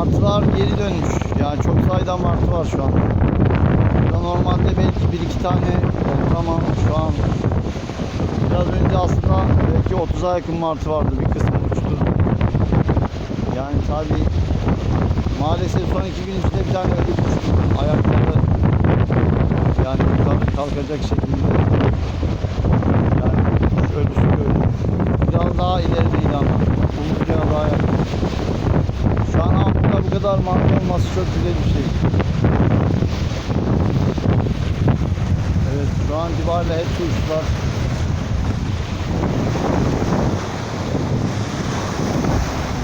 Martılar geri dönmüş. Yani çok sayıda martı var şu an. Burada normalde belki bir iki tane olur ama şu an biraz önce aslında belki 30'a yakın martı vardı. Bir kısmı uçtu. Yani tabi maalesef son iki gün içinde bir tane ölü uçtu. Ayakları yani kalkacak şekilde. Yani kuş ölüsü gördüm. Biraz daha ilerideydi ama. Umutluya daha yakın. Şu an ama burada bu kadar martı olması çok güzel bir şey. Evet şu an itibariyle hepsi uçtular.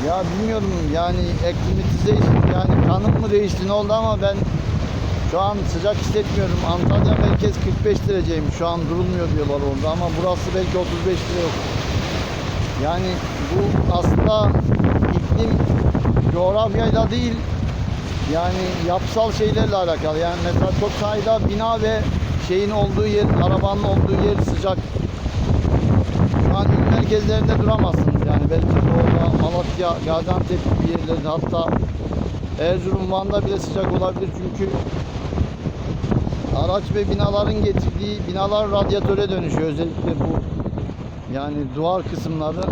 Ya bilmiyorum yani acclimatization yani kanım mı değişti ne oldu ama ben şu an sıcak hissetmiyorum. Antalya merkez 45 dereceymiş. Şu an durulmuyor diyorlar orada ama burası belki 35 derece yok. Yani bu aslında iklim coğrafyayla değil yani yapısal şeylerle alakalı. Yani mesela çok sayıda bina ve şeyin olduğu yer, arabanın olduğu yer sıcak. Şu an merkezlerinde duramazsınız yani. Belki orada Malatya, Gaziantep gibi yerlerde hatta Erzurum, Van'da bile sıcak olabilir çünkü araç ve binaların getirdiği binalar radyatöre dönüşüyor özellikle bu yani duvar kısımları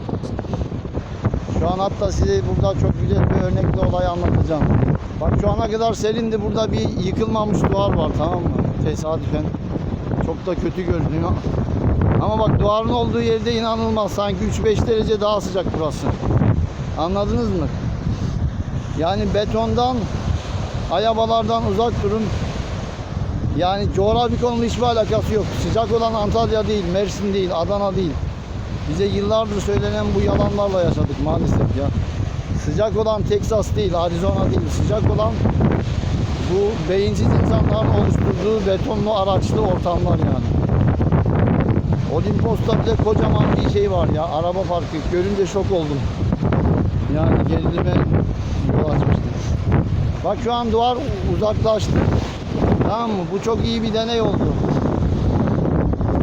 şu an hatta size burada çok güzel bir örnekle olay anlatacağım. Bak şu ana kadar serindi burada bir yıkılmamış duvar var tamam mı? Tesadüfen. Çok da kötü görünüyor. Ama bak duvarın olduğu yerde inanılmaz. Sanki 3-5 derece daha sıcak burası. Anladınız mı? Yani betondan, ayabalardan uzak durun. Yani coğrafi konuyla hiçbir alakası yok. Sıcak olan Antalya değil, Mersin değil, Adana değil. Bize yıllardır söylenen bu yalanlarla yaşadık maalesef ya. Sıcak olan Texas değil, Arizona değil. Sıcak olan bu beyinsiz insanların oluşturduğu betonlu araçlı ortamlar yani. Olimpos'ta bile kocaman bir şey var ya, araba parkı. Görünce şok oldum. Yani gerilime yol açmıştı. Bak şu an duvar uzaklaştı. Tamam mı? Bu çok iyi bir deney oldu.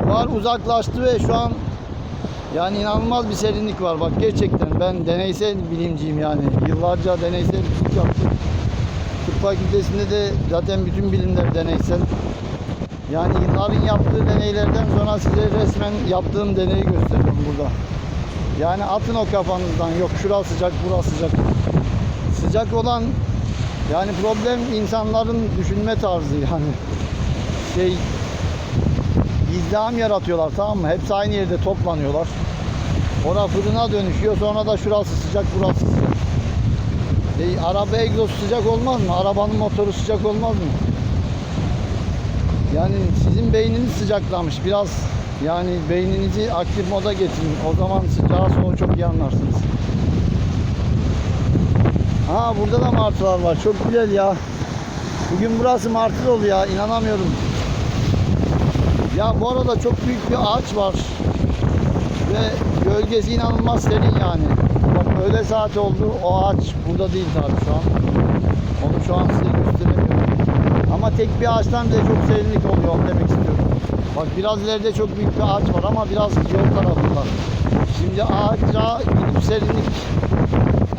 Duvar uzaklaştı ve şu an yani inanılmaz bir serinlik var. Bak gerçekten ben deneysel bilimciyim yani. Yıllarca deneysel bilim yaptım. Tıp fakültesinde de zaten bütün bilimler deneysel. Yani yılların yaptığı deneylerden sonra size resmen yaptığım deneyi gösteriyorum burada. Yani atın o kafanızdan. Yok şurası sıcak, burası sıcak. Sıcak olan yani problem insanların düşünme tarzı yani. Şey izdiham yaratıyorlar tamam mı? Hepsi aynı yerde toplanıyorlar. Ora fırına dönüşüyor. Sonra da şurası sıcak, burası sıcak. E, araba egzozu sıcak olmaz mı? Arabanın motoru sıcak olmaz mı? Yani sizin beyniniz sıcaklamış. Biraz yani beyninizi aktif moda getirin. O zaman sıcağı soğuğu çok iyi anlarsınız. Ha burada da martılar var. Çok güzel ya. Bugün burası martı dolu ya. İnanamıyorum. Ya bu arada çok büyük bir ağaç var. Ve gölgesi inanılmaz serin yani. Bak öğle saat oldu. O ağaç burada değil tabii şu an. Onu şu an size gösteremiyorum. Ama tek bir ağaçtan bile çok serinlik oluyor demek istiyorum. Bak biraz ileride çok büyük bir ağaç var ama biraz yol tarafında. Şimdi ağaca gidip serinlik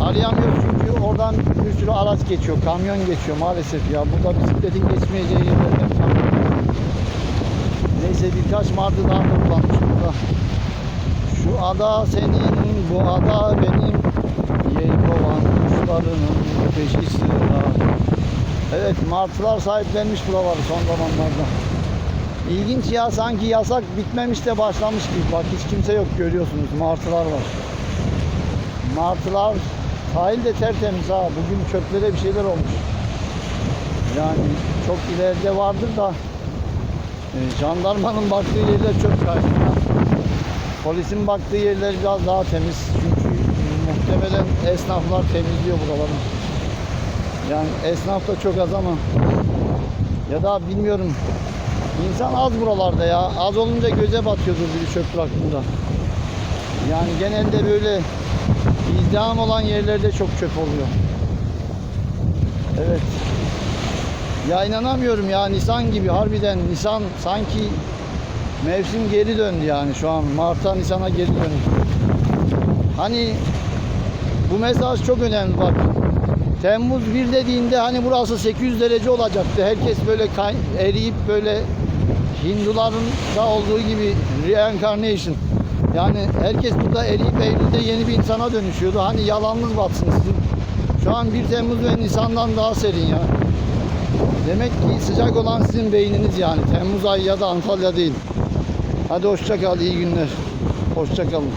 arayamıyoruz çünkü oradan bir sürü araç geçiyor, kamyon geçiyor maalesef ya. Burada bisikletin geçmeyeceği kamyon. Neyse birkaç martı daha toplanmış burada. Şu ada senin, bu ada benim. Yelkovan kuşlarının peşi sıra. Evet martılar sahiplenmiş buraları son zamanlarda. İlginç ya sanki yasak bitmemiş de başlamış gibi. Bak hiç kimse yok görüyorsunuz martılar var. Martılar sahil de tertemiz ha. Bugün çöplere bir şeyler olmuş. Yani çok ileride vardır da e, jandarmanın baktığı yerler çöp kaynıyor. Polisin baktığı yerler biraz daha temiz. Çünkü muhtemelen esnaflar temizliyor buraları. Yani esnaf da çok az ama ya da bilmiyorum. İnsan az buralarda ya. Az olunca göze batıyordur biri çöp bıraktığında. Yani genelde böyle izdiham olan yerlerde çok çöp oluyor. Evet. Ya inanamıyorum ya Nisan gibi harbiden Nisan sanki mevsim geri döndü yani şu an Mart'a Nisan'a geri döndü. Hani bu mesaj çok önemli bak. Temmuz 1 dediğinde hani burası 800 derece olacaktı. Herkes böyle kay- eriyip böyle Hinduların da olduğu gibi reincarnation. Yani herkes burada eriyip Eylül'de yeni bir insana dönüşüyordu. Hani yalanınız batsın sizin. Şu an 1 Temmuz ve Nisan'dan daha serin ya. Demek ki sıcak olan sizin beyniniz yani. Temmuz ayı ya da Antalya değil. Hadi hoşça kal, iyi günler. Hoşça kalın.